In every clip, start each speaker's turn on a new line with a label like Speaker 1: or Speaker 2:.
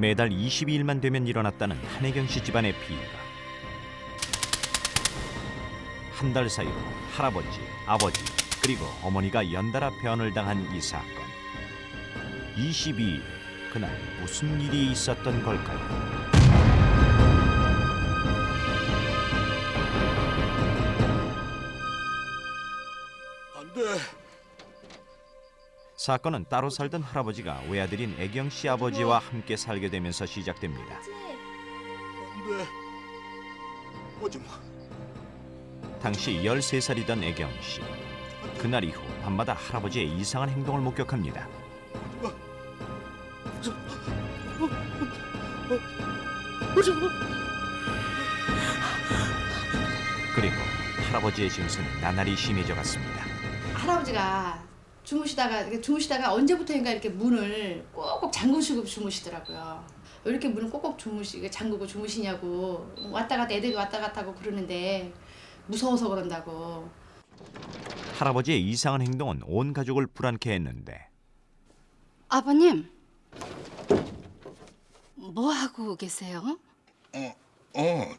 Speaker 1: 매달 22일만 되면 일어났다는 한혜경 씨 집안의 비가 한 달 사이로 할아버지, 아버지 그리고 어머니가 연달아 변을 당한 이 사건 22일 그날 무슨 일이 있었던 걸까요? 사건은 따로 살던 할아버지가 외아들인 애경 씨 아버지와 함께 살게 되면서 시작됩니다.
Speaker 2: 안 돼. 오지 마.
Speaker 1: 당시 13살이던 애경 씨. 그날 이후 밤마다 할아버지의 이상한 행동을 목격합니다.
Speaker 2: 오지 마.
Speaker 1: 그리고 할아버지의 증세는 나날이 심해져 갔습니다.
Speaker 3: 할아버지가 주무시다가 주무시다가 언제부터인가 이렇게 문을 꼭꼭 잠그시고 주무시더라고요. 왜 이렇게 문을 꼭꼭 주무시 잠그고 주무시냐고 왔다 갔다 애들이 왔다 갔다 하고 그러는데 무서워서 그런다고.
Speaker 1: 할아버지의 이상한 행동은 온 가족을 불안케 했는데
Speaker 4: 아버님, 뭐 하고 계세요?
Speaker 2: 어, 어,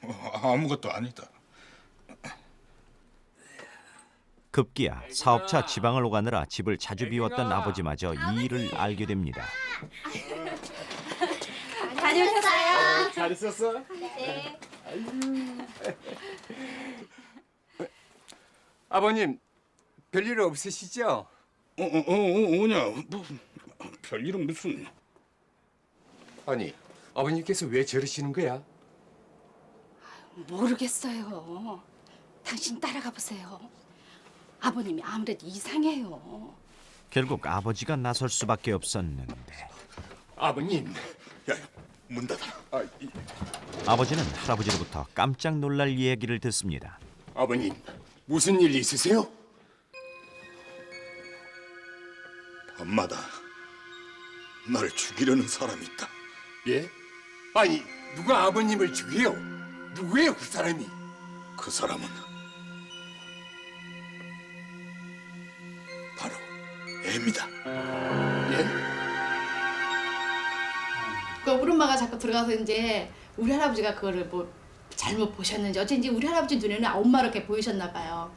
Speaker 2: 뭐, 아무것도 아니다.
Speaker 1: 급기야 사업차 지방을 오가느라 집을 자주 비웠던 아버지마저 이 일을 알게 됩니다.
Speaker 4: 다녀오셨어요?
Speaker 5: 잘 있었어?
Speaker 4: 네.
Speaker 5: 아버님 별일 없으시죠?
Speaker 2: 어, 어, 어, 어, 오냐? 뭐 별일은 무슨?
Speaker 5: 아니 아버님께서 왜 저러시는 거야?
Speaker 4: 모르겠어요. 당신 따라가 보세요. 아버님이 아무래도 이상해요.
Speaker 1: 결국 아버지가 나설 수밖에 없었는데
Speaker 5: 아버님
Speaker 2: 야, 문 닫아.
Speaker 5: 아, 이,
Speaker 1: 아버지는 할아버지로부터 깜짝 놀랄 이야기를 듣습니다.
Speaker 5: 아버님 무슨 일 있으세요?
Speaker 2: 밤마다 날 죽이려는 사람이 있다.
Speaker 5: 예? 아니 누가 아버님을 죽여요? 누구예요 그 사람이?
Speaker 2: 그 사람은 애입니다.
Speaker 5: 예?
Speaker 3: 그 우리 엄마가 자꾸 들어가서 이제 우리 할아버지가 그거를 뭐 잘못 보셨는지 어쩐지 우리 할아버지 눈에는 엄마로 이렇게 보이셨나 봐요.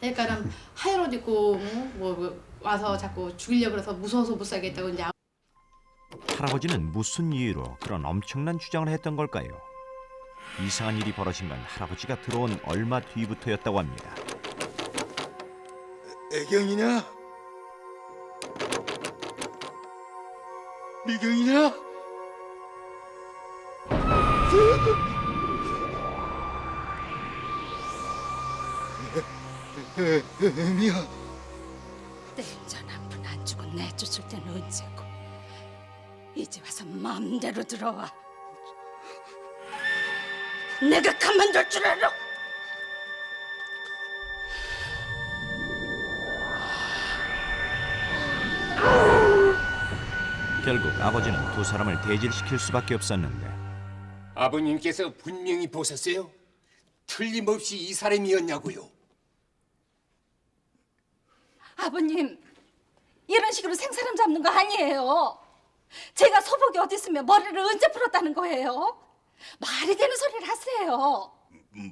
Speaker 3: 그러니까는 하얀 옷 입고 뭐, 뭐 와서 자꾸 죽이려고 그래서 무서워서 못 살겠다고 이제
Speaker 1: 할아버지는 무슨 이유로 그런 엄청난 주장을 했던 걸까요? 이상한 일이 벌어진 건 할아버지가 들어온 얼마 뒤부터였다고 합니다.
Speaker 2: 애경이냐? 미경이냐? 애미야.
Speaker 4: 땡전 한푼 안 주고 내쫓을 때는 언제고. 이제 와서 마음대로 들어와. 내가 가만둘 줄 알아?
Speaker 1: 결국 아버지는 두 사람을 대질시킬 수밖에 없었는데
Speaker 5: 아버님께서 분명히 보셨어요? 틀림없이 이 사람이었냐고요?
Speaker 4: 아버님, 이런 식으로 생사람 잡는 거 아니에요. 제가 소복이 어디 있으면 머리를 언제 풀었다는 거예요? 말이 되는 소리를 하세요.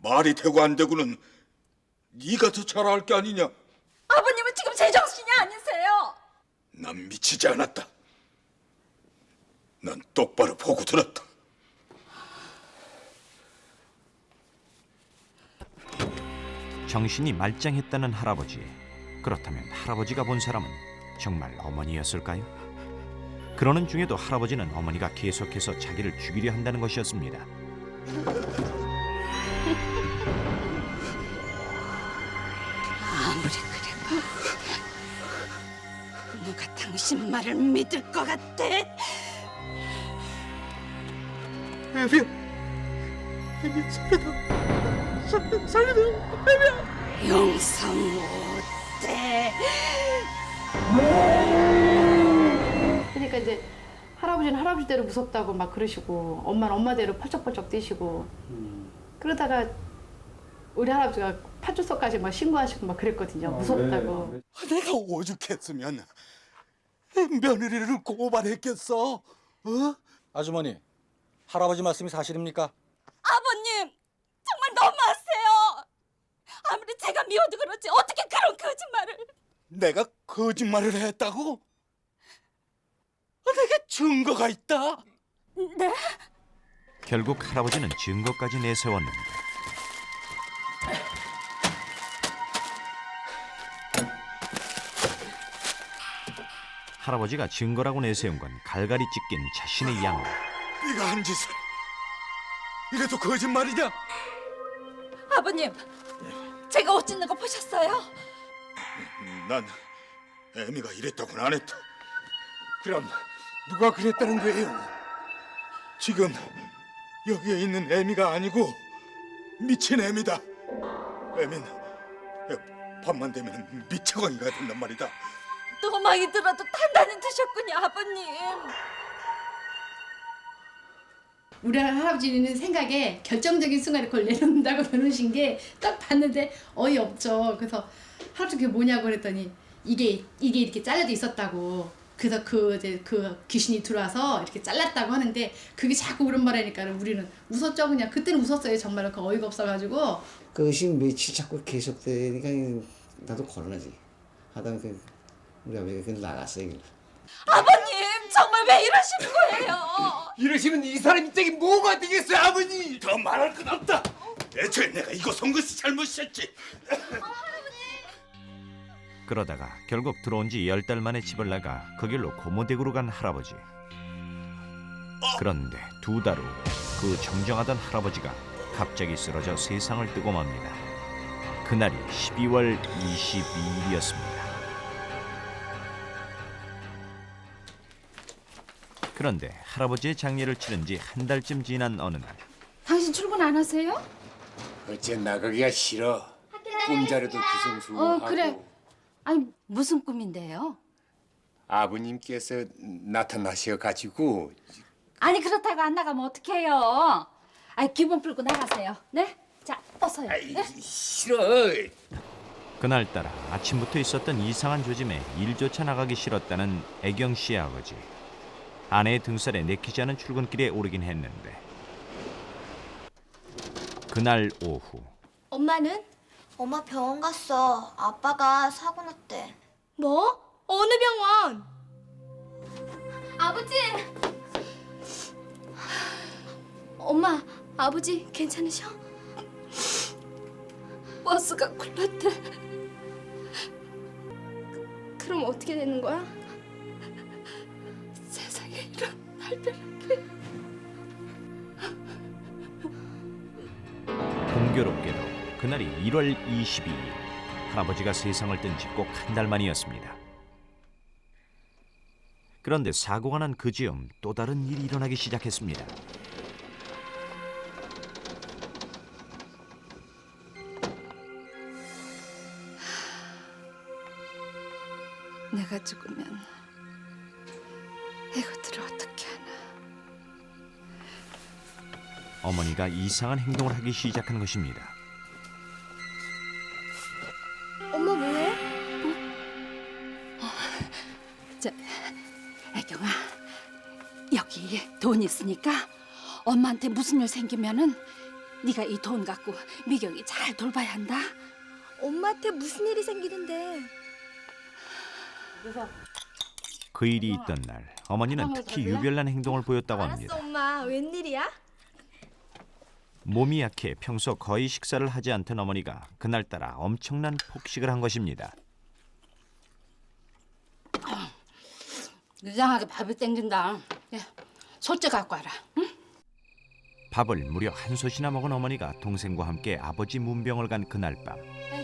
Speaker 2: 말이 되고 안 되고는 네가 더 잘 알 게 아니냐?
Speaker 4: 아버님은 지금 제정신이 아니세요.
Speaker 2: 난 미치지 않았다. 난 똑바로 보고 들었다.
Speaker 1: 정신이 말짱했다는 할아버지. 그렇다면 할아버지가 본 사람은 정말 어머니였을까요? 그러는 중에도 할아버지는 어머니가 계속해서 자기를 죽이려 한다는 것이었습니다.
Speaker 4: 아무리 그래도 누가 당신 말을 믿을 것 같아? 영상 못해.
Speaker 3: 그러니까 이제 할아버지는 할아버지대로 무섭다고 막 그러시고 엄마는 엄마대로 펄쩍펄쩍 뛰시고 그러다가 우리 할아버지가 파출소까지 막 신고하시고 막 그랬거든요 무섭다고
Speaker 2: 내가 오죽했으면 며느리를 고발했겠어. 어?
Speaker 6: 아주머니, 할아버지 말씀이 사실입니까?
Speaker 4: 아버님 정말 너무하세요. 아무리 제가 미워도 그렇지 어떻게 그런 거짓말을?
Speaker 2: 내가 거짓말을 했다고? 아, 내가 증거가 있다.
Speaker 4: 네?
Speaker 1: 결국 할아버지는 증거까지 내세웠는데 할아버지가 증거라고 내세운 건 갈갈이 찢긴 자신의 양.
Speaker 2: 네가 한 짓을 이래도 거짓말이냐?
Speaker 4: 아버님 제가 옷 찢는 거 보셨어요?
Speaker 2: 난 애미가 이랬다고는 안 했다.
Speaker 5: 그럼 누가 그랬다는 거예요?
Speaker 2: 지금 여기에 있는 애미가 아니고 미친 애미다. 애미는 밤만 되면 미쳐광이가 된단 말이다.
Speaker 4: 또 많이 들어도 단단히 드셨군요 아버님.
Speaker 3: 우리 할아버지는 생각에 결정적인 순간에 그걸 내놓는다고 내놓으신 게 딱 봤는데 어이없죠. 그래서 할아버지 그게 뭐냐고 그랬더니 이게 이게 이렇게 잘려져 있었다고. 그래서 그 이제 그 귀신이 들어와서 이렇게 잘랐다고 하는데 그게 자꾸 그런 말하니까 우리는 웃었죠 그냥 그때는 웃었어요 정말로 그 어이가 없어가지고
Speaker 7: 그것이 며칠 자꾸 계속되니까 나도 곤란하지. 하다가 그 우리 아버지가 그 나갔어요.
Speaker 4: 아버님 정말 왜 이러시는 거예요?
Speaker 5: 이러시면 이 사람 입장이 뭐가 되겠어요, 아버님?
Speaker 2: 더 말할 건 없다. 애초에 내가 이거 선 것이 잘못이었지.
Speaker 1: 그러다가 결국 들어온 지 열 달 만에 집을 나가 그 길로 고모댁으로 간 할아버지. 그런데 두 달 후 그 정정하던 할아버지가 갑자기 쓰러져 세상을 뜨고 맙니다. 그날이 12월 22일이었습니다. 그런데 할아버지의 장례를 치른 지 한 달쯤 지난 어느 날
Speaker 4: 당신 출근 안 하세요?
Speaker 5: 어째 나가기가 싫어. 꿈자리도 뒤숭숭하고.
Speaker 4: 어, 그래. 아니 무슨 꿈인데요?
Speaker 5: 아버님께서 나타나셔 가지고
Speaker 4: 아니 그렇다고 안 나가면 어떡해요? 아니 기분 풀고 나가세요. 네? 자 어서요. 네?
Speaker 5: 싫어.
Speaker 1: 그날따라 아침부터 있었던 이상한 조짐에 일조차 나가기 싫었다는 애경 씨의 아버지. 아내의 등살에 내키지 않은 출근길에 오르긴 했는데 그날 오후
Speaker 8: 엄마는? 엄마 병원 갔어. 아빠가 사고 났대. 뭐? 어느 병원? 아버지! 엄마, 아버지 괜찮으셔?
Speaker 4: 버스가 굴렀대.
Speaker 8: 그럼 어떻게 되는 거야?
Speaker 4: 날벼락이.
Speaker 1: 공교롭게도 그날이 1월 22일 할아버지가 세상을 뜬 지 꼭 한 달 만이었습니다. 그런데 사고가 난 그 즈음 또 다른 일이 일어나기 시작했습니다.
Speaker 4: 내가 죽으면
Speaker 1: 어머니가 이상한 행동을 하기 시작한 것입니다.
Speaker 8: 엄마 뭐해?
Speaker 4: 저 애경아 여기 돈 있으니까 엄마한테 무슨 일 생기면은 네가 이 돈 갖고 미경이 잘 돌봐야 한다.
Speaker 8: 엄마한테 무슨 일이 생기는데?
Speaker 1: 그 일이 있던 날 어머니는 특히 유별난 행동을 보였다고 합니다.
Speaker 8: 엄마. 웬일이야?
Speaker 1: 몸이 약해 평소 거의 식사를 하지 않던 어머니가 그날따라 엄청난 폭식을 한 것입니다.
Speaker 4: 이상하게 밥이 땡긴다. 예, 소째 갖고 와라. 응?
Speaker 1: 밥을 무려 한 솥이나 먹은 어머니가 동생과 함께 아버지 문병을 간 그날 밤
Speaker 8: 애경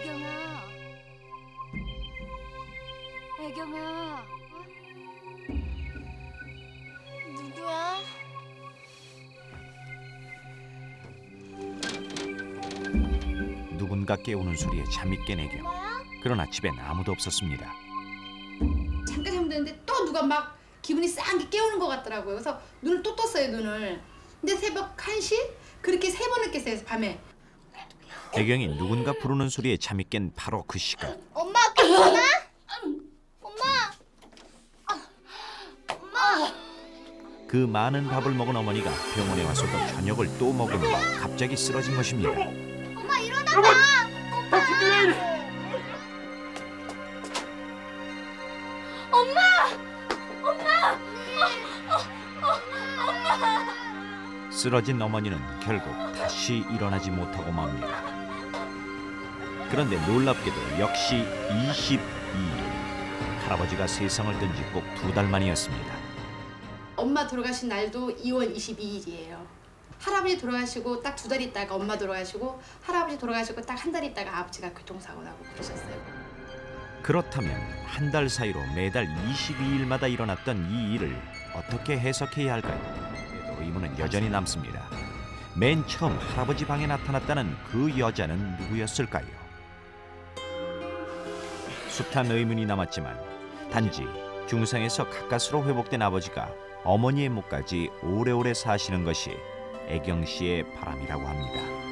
Speaker 1: 누군가 깨우는 소리에 잠이 깬 애경. 그러나 집엔 아무도 없었습니다.
Speaker 3: 잠깐 되는데 또 누가 막 기분이 싸한게 깨우는 것 같더라고요. 그래서 눈을 또 떴어요 눈을. 근데 새벽 1시 그렇게 세 번을 깼어요 밤에.
Speaker 1: 애경이 누군가 부르는 소리에 잠이 깬 바로 그 시각
Speaker 8: 엄마 괜찮아? 엄마. 엄마.
Speaker 1: 그 많은 밥을 먹은 어머니가 병원에 와서도 저녁을 또 먹으니 갑자기 쓰러진 것입니다.
Speaker 8: 엄마 일어나봐.
Speaker 1: 쓰러진 어머니는 결국 다시 일어나지 못하고 맙니다. 그런데 놀랍게도 역시 22일 할아버지가 세상을 뜬지꼭 두 달 만이었습니다.
Speaker 3: 엄마 돌아가신 날도 2월 22일이에요. 할아버지 돌아가시고 딱 두 달 있다가 엄마 돌아가시고 할아버지 돌아가시고 딱 한 달 있다가 아버지가 교통사고 나고 그러셨어요.
Speaker 1: 그렇다면 한 달 사이로 매달 22일마다 일어났던 이 일을 어떻게 해석해야 할까요? 의문은 여전히 남습니다. 맨 처음 할아버지 방에 나타났다는 그 여자는 누구였을까요? 숱한 의문이 남았지만 단지 중상에서 가까스로 회복된 아버지가 어머니의 목까지 오래오래 사시는 것이 애경 씨의 바람이라고 합니다.